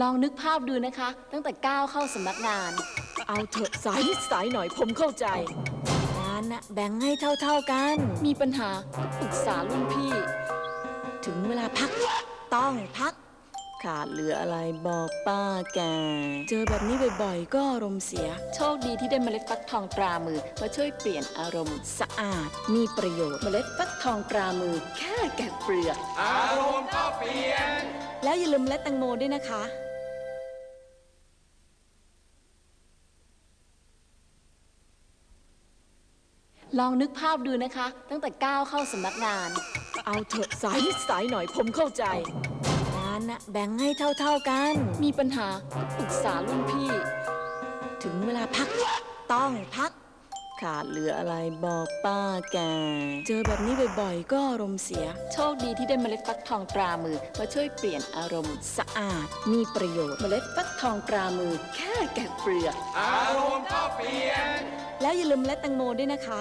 ลองนึกภาพดูนะคะ ตั้งแต่ก้าวเข้าสำนักงาน เอาเถอะสายนิดสายหน่อยผมเข้าใจ งานนะแบ่งให้เท่าๆกัน มีปัญหาก็ปรึกษารุ่นพี่ ถึงเวลาพักต้องพัก ขาดเหลืออะไรบอกป้าแก เจอแบบนี้บ่อยๆ ก็อารมณ์เสีย โชคดีที่ได้เมล็ดฟักทองตรามือมาช่วยเปลี่ยนอารมณ์สะอาดมีประโยชน์ เมล็ดฟักทองตรามือแค่แกะเปลือก อารมณ์ก็เปลี่ยน แล้วอย่าลืมเมล็ดแตงโมด้วยนะคะ ลองนึกภาพดูนะคะ ตั้งแต่ก้าวเข้าสำนักงาน เอาเถอะสายนิดสายหน่อยผมเข้าใจงานนะแบ่งให้เท่าๆกัน มีปัญหาก็ปรึกษารุ่นพี่ ถึงเวลาพักต้องพัก ขาดเหลืออะไรบอกป้าแก เจอแบบนี้บ่อยๆ ก็อารมณ์เสีย โชคดีที่ได้เมล็ดฟักทองตรามือมาช่วยเปลี่ยนอารมณ์สะอาด มีประโยชน์เมล็ดฟักทองตรามือ แค่แกะเปลือก อารมณ์ก็เปลี่ยน แล้วอย่าลืมเมล็ดแตงโมด้วยนะคะ